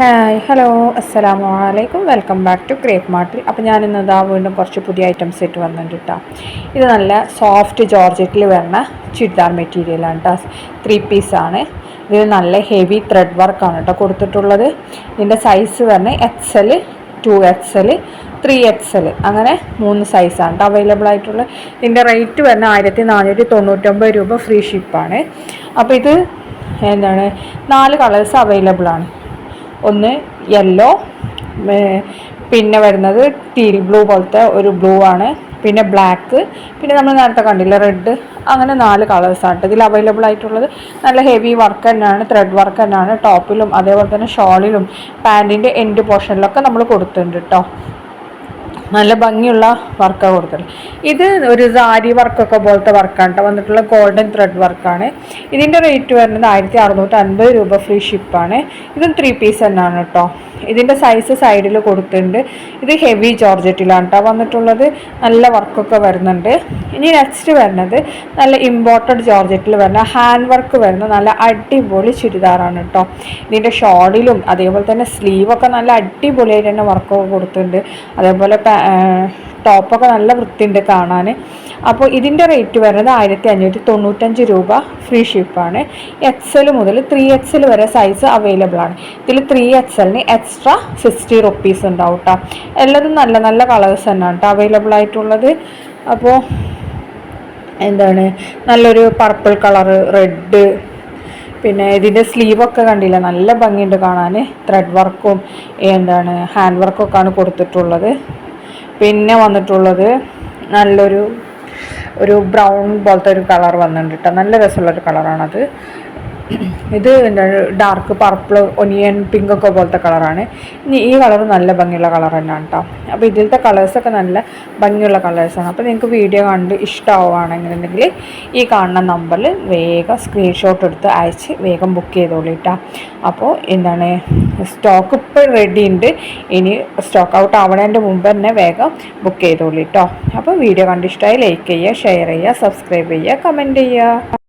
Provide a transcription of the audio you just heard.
Hi hello അസ്സലാമു അലൈക്കും welcome back to crepe മാർട്ടിൽ അപ്പോൾ ഞാൻ ഇന്ന് ഇതാ വീണ്ടും കുറച്ച് പുതിയ ഐറ്റംസ് ഇട്ട് വന്നിട്ടുണ്ട് കേട്ടോ ഇത് നല്ല സോഫ്റ്റ് ജോർജറ്റിൽ വരുന്ന ചുരിദാർ മെറ്റീരിയലാണ് കേട്ടോ ത്രീ പീസാണ് ഇതിന് നല്ല ഹെവി ത്രെഡ് വർക്കാണ് കേട്ടോ കൊടുത്തിട്ടുള്ളത്. ഇതിന്റെ സൈസ് വരുന്നത് X L two X L three X L അങ്ങനെ മൂന്ന് സൈസാണ് കേട്ടോ അവൈലബിൾ ആയിട്ടുള്ള. ഇതിന്റെ റേറ്റ് വരുന്ന ആയിരത്തി നാനൂറ്റി തൊണ്ണൂറ്റൊമ്പത് രൂപ ഫ്രീ ഷിപ്പാണ് അപ്പോൾ ഇത് എന്താണ്? നാല് കളേഴ്സ് അവൈലബിൾ ആണ്. ഒന്ന് യെല്ലോ പിന്നെ വരുന്നത് ടീൽ ബ്ലൂ പോലത്തെ ഒരു ബ്ലൂ ആണ്. പിന്നെ ബ്ലാക്ക് പിന്നെ നമ്മൾ നേരത്തെ കണ്ടില്ല റെഡ് അങ്ങനെ നാല് കളേഴ്സാണ് ഇതിൽ അവൈലബിൾ ആയിട്ടുള്ളത്. നല്ല ഹെവി വർക്ക് തന്നെയാണ് ത്രെഡ് വർക്ക് തന്നെയാണ്. ടോപ്പിലും അതേപോലെ തന്നെ ഷോളിലും പാന്റിന്റെ എൻഡ് പോർഷനിലൊക്കെ നമ്മൾ കൊടുത്തിട്ടുണ്ട് കേട്ടോ നല്ല ഭംഗിയുള്ള വർക്കാണ് കൊടുത്തത്. ഇത് ഒരു സാരി വർക്കൊക്കെ പോലത്തെ വർക്കാണ് കേട്ടോ വന്നിട്ടുള്ള ഗോൾഡൻ ത്രെഡ് വർക്കാണ് ഇതിന്റെ റേറ്റ് വരുന്നത് ആയിരത്തി അറുന്നൂറ്റി അൻപത് രൂപ ഫ്രീ ഷിപ്പാണ് ഇതും ത്രീ പീസ് തന്നെയാണ് കേട്ടോ ഇതിന്റെ സൈസ് സൈഡിൽ കൊടുത്തിട്ടുണ്ട്. ഇത് ഹെവി ജോർജറ്റിലാണ് കേട്ടോ വന്നിട്ടുള്ളത് നല്ല വർക്കൊക്കെ വരുന്നുണ്ട്. ഇനി നെക്സ്റ്റ് വരുന്നത് നല്ല ഇമ്പോർട്ടഡ് ജോർജറ്റിൽ വരുന്ന ഹാൻഡ് വർക്ക് വരുന്ന നല്ല അടിപൊളി ചുരിദാറാണ് കേട്ടോ ഇതിന്റെ ഷോളിലും അതേപോലെ തന്നെ സ്ലീവൊക്കെ നല്ല അടിപൊളിയായിട്ട് തന്നെ വർക്കൊക്കെ കൊടുത്തിട്ടുണ്ട്. അതേപോലെ ടോപ്പൊക്കെ നല്ല വൃത്തിയുണ്ട് കാണാൻ അപ്പോൾ ഇതിന്റെ റേറ്റ് വരുന്നത് ആയിരത്തി അഞ്ഞൂറ്റി തൊണ്ണൂറ്റഞ്ച് രൂപ ഫ്രീ ഷിപ്പാണ്. എക്സൽ മുതൽ ത്രീ എക്സൽ വരെ സൈസ് അവൈലബിൾ ആണ്. ഇതിൽ ത്രീ എക്സലിന് എക്സ്ട്രാ സിക്സ്റ്റി റുപ്പീസ് ഉണ്ടാവും കേട്ടോ എല്ലാതും നല്ല നല്ല കളേഴ്സ് തന്നെയാണ് കേട്ടോ അവൈലബിൾ ആയിട്ടുള്ളത്. അപ്പോൾ എന്താണ്? നല്ലൊരു പർപ്പിൾ കളറ് റെഡ് പിന്നെ ഇതിന്റെ സ്ലീവൊക്കെ കണ്ടില്ല? നല്ല ഭംഗിയുണ്ട് കാണാൻ ത്രെഡ് വർക്കും എന്താണ്? ഹാൻഡ് വർക്കൊക്കെയാണ് കൊടുത്തിട്ടുള്ളത്. പിന്നെ വന്നിട്ടുള്ളത് നല്ലൊരു ഒരു ബ്രൗൺ പോലത്തെ ഒരു കളർ വന്നിട്ടുണ്ട് കേട്ടോ നല്ല രസമുള്ളൊരു കളറാണത് ഇത് ഡാർക്ക് പർപ്പിൾ ഒനിയൻ പിങ്ക് ഒക്കെ പോലത്തെ കളറാണ് ഇനി ഈ കളർ നല്ല ഭംഗിയുള്ള കളർ തന്നെയാണ് കേട്ടോ അപ്പോൾ ഇതിലത്തെ കളേഴ്സൊക്കെ നല്ല ഭംഗിയുള്ള കളേഴ്സാണ് അപ്പോൾ നിങ്ങൾക്ക് വീഡിയോ കണ്ട് ഇഷ്ടമാവുകയാണെന്നുണ്ടെങ്കിൽ ഈ കാണുന്ന നമ്പറിൽ വേഗം സ്ക്രീൻഷോട്ട് എടുത്ത് അയച്ച് വേഗം ബുക്ക് ചെയ്തോളൂ കേട്ടോ അപ്പോൾ എന്താണ് സ്റ്റോക്ക് ഇപ്പോൾ റെഡി ഉണ്ട്. ഇനി സ്റ്റോക്ക് ഔട്ട് ആവണതിന്റെ മുമ്പ് തന്നെ വേഗം ബുക്ക് ചെയ്തോളൂ കേട്ടോ അപ്പോൾ വീഡിയോ കണ്ട് ഇഷ്ടമായി ലൈക്ക് ചെയ്യുക ഷെയർ ചെയ്യുക സബ്സ്ക്രൈബ് ചെയ്യുക കമന്റ് ചെയ്യുക.